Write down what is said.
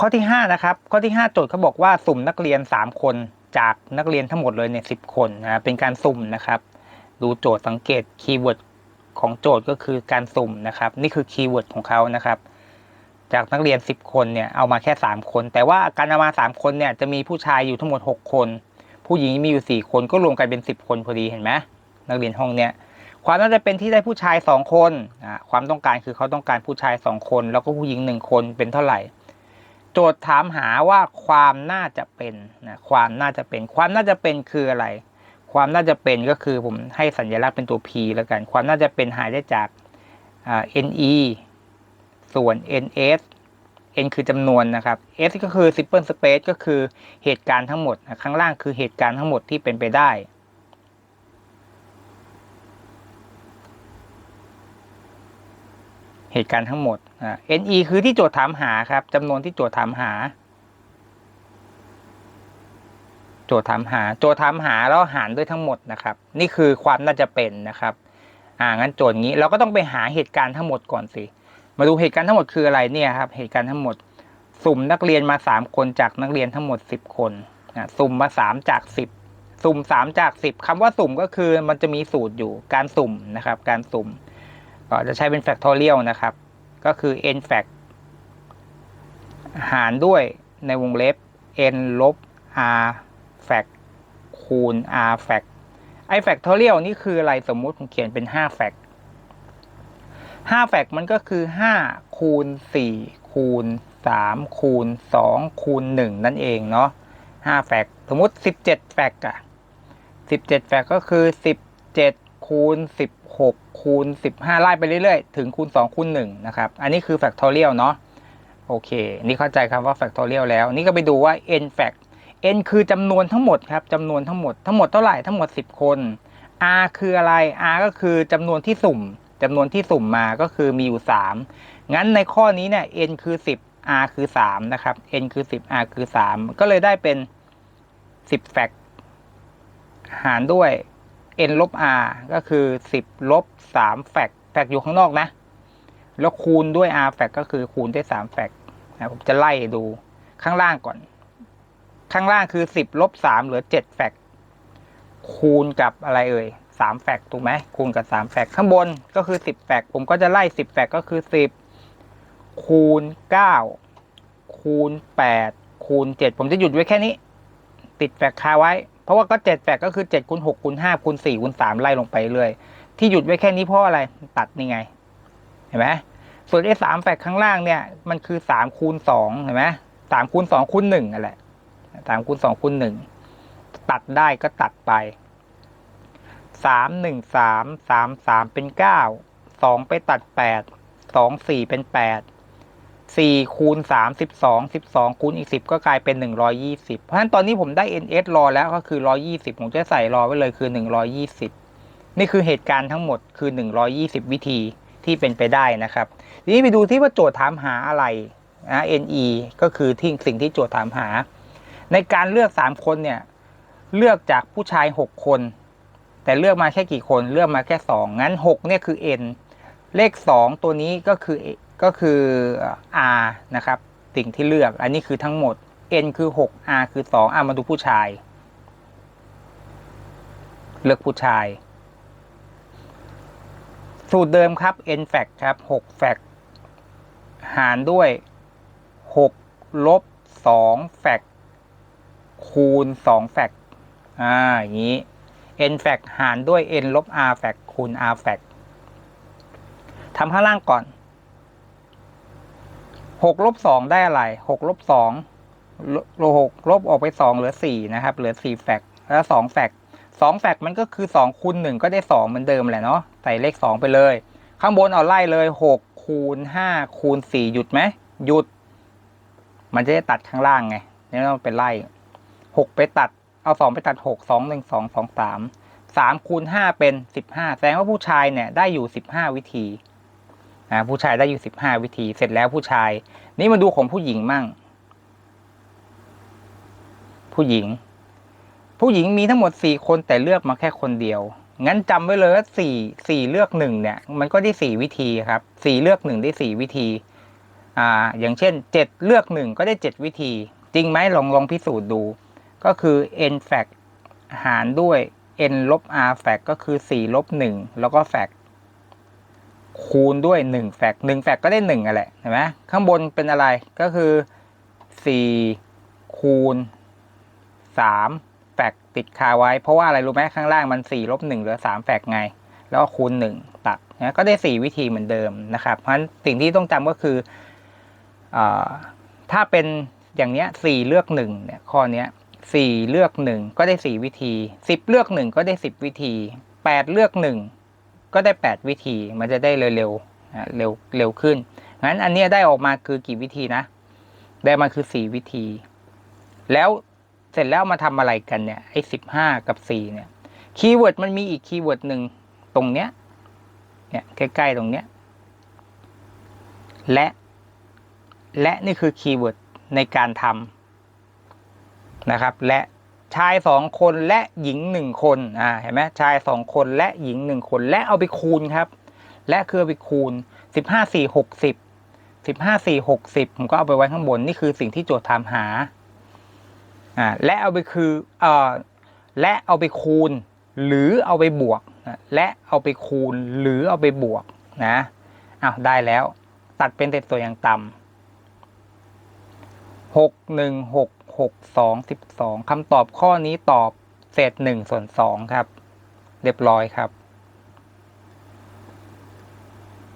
ข้อที่ 5 นะครับ ข้อที่ 5 โจทย์เขาบอกว่าสุ่มนักเรียน 3 คนจากนักเรียนทั้งหมดเลยเนี่ยสิคนนะเป็นการสุ่มนะครับ ดูโจทย์สังเกตคีย์เวิร์ดของโจทย์ก็คือการสุ่มนะครับ นี่คือคีย์เวิร์ดของเขานะครับ จากนักเรียน 10 คนเนี่ยเอามาแค่ 3 คน แต่ว่าการเอามา 3 คนเนี่ยจะมีผู้ชายอยู่ทั้งหมด 6 คน ผู้หญิงมีอยู่ 4 คนก็รวมกันเป็น 10 คนพอดีเห็นไหมนักเรียนห้องเนี้ยความน่าจะเป็นที่ได้ผู้ชาย 2 คนความต้องการคือเขาต้องการผู้ชาย 2 คน แล้วก็ผู้หญิง 1 คนเป็นเท่าไหร่ โจทย์ถามหาว่าความน่าจะเป็นนะความน่าจะเป็น ความน่าจะเป็นคืออะไร ความน่าจะเป็นก็คือผมให้สัญลักษณ์เป็นตัว p แล้วกัน ความน่าจะเป็นหายได้จากอ่า ne ส่วน ns n คือจำนวนนะครับ s ก็คือ simple space ก็คือเหตุการณ์ทั้งหมด ข้างล่างคือเหตุการณ์ทั้งหมดที่เป็นไปได้ เหตุการณ์ทั้งหมดอ่า ne คือที่โจทย์ถามหาครับจำนวนที่โจทย์ถามหา โจทย์ถามหา โจทย์ถามหาแล้วหารด้วยทั้งหมดนะครับ นี่คือความน่าจะเป็นนะครับ อ่างั้นโจทย์นี้เราก็ต้องไปหาเหตุการณ์ทั้งหมดก่อนสิ มาดูเหตุการณ์ทั้งหมดคืออะไรเนี่ยครับ เหตุการณ์ทั้งหมด สุ่มนักเรียนมาสามคนจากนักเรียนทั้งหมดสิบคนนะสุ่มมาสามจากสิบสุ่มสามจากสิบคำว่าสุ่มก็คือมันจะมีสูตรอยู่การสุ่มนะครับ การสุ่ม จะใช้เป็น factorial นะครับ ก็คือ n fact หารด้วยในวงเล็บ n ลบ r fact คูณ r fact ไอ้ factorial นี่คืออะไรสมมุติผมเขียนเป็น5 fact 5 fact มันก็คือ 5 คูณ 4 คูณ 3 คูณ 2 คูณ 1 นั่นเองเนาะ5 fact สมมุติ 17 fact อะ17 fact ก็คือ 17 คูณ 16 คูณ 15 ไล่ไปเรื่อยๆ ถึงคูณ 2 คูณ 1 นะครับ อันนี้คือ factorial เนาะโอเค นี่เข้าใจคำว่า factorial แล้ว นี่ก็ไปดูว่า n fact n คือจำนวนทั้งหมดครับจำนวนทั้งหมดทั้งหมดเท่าไหร่ทั้งหมด 10 คน r คืออะไร r ก็คือจำนวนที่สุ่มจำนวนที่สุ่มมาก็คือมีอยู่ 3 งั้นในข้อนี้เนี่ย n คือ 10 r คือ 3 นะครับ n คือ 10 r คือ 3 ก็เลยได้เป็น 10 fact หารด้วย n ลบ r ก็คือ 10 ลบ 3 แฟกแฟกอยู่ข้างนอกนะ แล้วคูณด้วย r แฟกก็คือคูณด้วย3แฟกนะผมจะไล่ดูข้างล่างก่อน ข้างล่างคือ 10 ลบ 3 เหลือ 7 แฟกคูณกับอะไรเอ่ย3แฟกถูกไหมคูณกับ 3 แฟกข้างบนก็คือ 10 แฟกผมก็จะไล่ 10 แฟกก็คือ 10 คูณ 9 คูณ 8 คูณ 7 ผมจะหยุดไว้แค่นี้ ติดแฟกคาไว้ เพราะว่าก็เจ็ดแฟกก็คือเจ็ดคูณหกคูณห้าคูณสี่คูณสามไล่ลงไปเรื่อยที่หยุดไว้แค่นี้เพราะอะไรตัดนี่ไง เห็นไหมส่วนไอ้สามแฟกข้างล่างเนี่ย มันคือสามคูณสองเห็นไหมสามคูณสองคูณหนึ่งนั่นแหละสามคูณสองคูณหนึ่งตัดได้ก็ตัดไปสามหนึ่งสามสามสามเป็นเก้าสองไปตัดแปดสองสี่เป็นแปด สี่คูณสามสิบสองสิบสองคูณอีกสิบก็กลายเป็นหนึ่งร้อยี่สิบเพราะฉะนั้นตอนนี้ผมได้ ns รอแล้วก็คือร้อยี่สิบผมจะใส่รอไว้เลยคือหนึ่งร้อยี่สิบนี่คือเหตุการณ์ทั้งหมดคือหนึ่งร้อยี่สิบวิธีที่เป็นไปได้นะครับ ทีนี้ไปดูที่ว่าโจทย์ถามหาอะไรนะ ne ก็คือที่สิ่งที่โจทย์ถามหา ในการเลือกสามคนเนี่ยเลือกจากผู้ชายหกคน แต่เลือกมาแค่กี่คนเลือกมาแค่สองงั้นหกเนี่ยคือ n เลขสองตัวนี้ก็คือ ก็คือ r นะครับ สิ่งที่เลือก อันนี้คือทั้งหมด n คือ 6 r คือ 2อะมาดูผู้ชาย เลือกผู้ชาย สูตรเดิมครับ n fact ครับ6 fact หารด้วย 6 ลบ 2 fact คูณ 2 fact อ่า อย่างนี้ n fact หารด้วย n ลบ r fact คูณ r fact ทำข้างล่างก่อน หกลบสองได้อะไรหกลบสองลหกลบออกไปสองเหลือสี่นะครับ เหลือสี่แฟกแล้วสองแฟกสองแฟกมันก็คือสองคูณหนึ่งก็ได้สองเหมือนเดิมแหละเนาะใส่เลขสองไปเลย ข้างบนเอาไล่เลยหกคูณห้าคูณสี่หยุดไหมหยุด มันจะได้ตัดข้างล่างไงนี่ต้องเป็นไล่หกไปตัดเอาสองไปตัดหกสองหนึ่งสองสองสามสามคูณห้าเป็นสิบห้าแสดงว่าผู้ชายเนี่ยได้อยู่สิบห้าวิธี นะผู้ชายได้อยู่สิบห้าวิธี เสร็จแล้วผู้ชาย นี่มาดูของผู้หญิงมั่ง ผู้หญิง ผู้หญิงมีทั้งหมดสี่คนแต่เลือกมาแค่คนเดียว งั้นจำไว้เลยว่าสี่สี่เลือกหนึ่งเนี่ย มันก็ได้สี่วิธีครับสี่เลือกหนึ่งได้สี่วิธี อ่า อย่างเช่นเจ็ดเลือกหนึ่งก็ได้เจ็ดวิธี จริงไหมลองลองพิสูจน์ดู ก็คือ n fact หารด้วย n ลบ r fact ก็คือสี่ลบหนึ่งแล้วก็ fact คูณด้วยหนึ่ง fact หนึ่ง fact ก็ได้หนึ่งอะแหละเห็นไหมข้างบนเป็นอะไรก็คือสี่คูณสามแฟกติดคาไว้ เพราะว่าอะไรรู้ไหมข้างล่างมันสี่ลบหนึ่งเหลือสามแฟกไง แล้วก็คูณหนึ่งตัดนะก็ได้สี่วิธีเหมือนเดิมนะครับ เพราะฉะนั้นสิ่งที่ต้องจำก็คืออถ้าเป็นอย่างเนี้ยสี่เลือกหนึ่งเนี่ยข้อเนี้ยสี่เลือกหนึ่งก็ได้สี่วิธีสิบเลือกหนึ่งก็ได้สิบวิธีแปดเลือกหนึ่ง ก็ได้แปดวิธี มันจะได้เร็วๆเร็วเร็วขึ้น งั้นอันเนี้ยได้ออกมาคือกี่วิธีนะ ได้มาคือสี่วิธี แล้วเสร็จแล้วมาทำอะไรกันเนี่ย ไอ้สิบห้ากับสี่เนี่ย คีย์เวิร์ดมันมีอีกคีย์เวิร์ดหนึ่งตรงเนี้ย เนี่ยใกล้ๆตรงเนี้ย และ และนี่คือคีย์เวิร์ดในการทำนะครับ และ ชายสองคนและหญิงหนึ่งคนอ่าเห็นไหมชายสองคนและหญิงหนึ่งคน และเอาไปคูณครับ และคือเอาไปคูณสิบห้าสี่หกสิบสิบห้าสี่หกสิบผมก็เอาไปไว้ข้างบนนี่คือสิ่งที่โจทย์ถามหาอ่าและเอาไปคือเอ่อและเอาไปคูณ หรือเอาไปบวกนะและเอาไปคูณหรือเอาไปบวกนะอ้าวได้แล้ว ตัดเป็นเศษส่วนอย่างต่ำหกหนึ่งหก หกสองสิบสองคำตอบข้อนี้ตอบเศษหนึ่งส่วนสองครับ เรียบร้อยครับ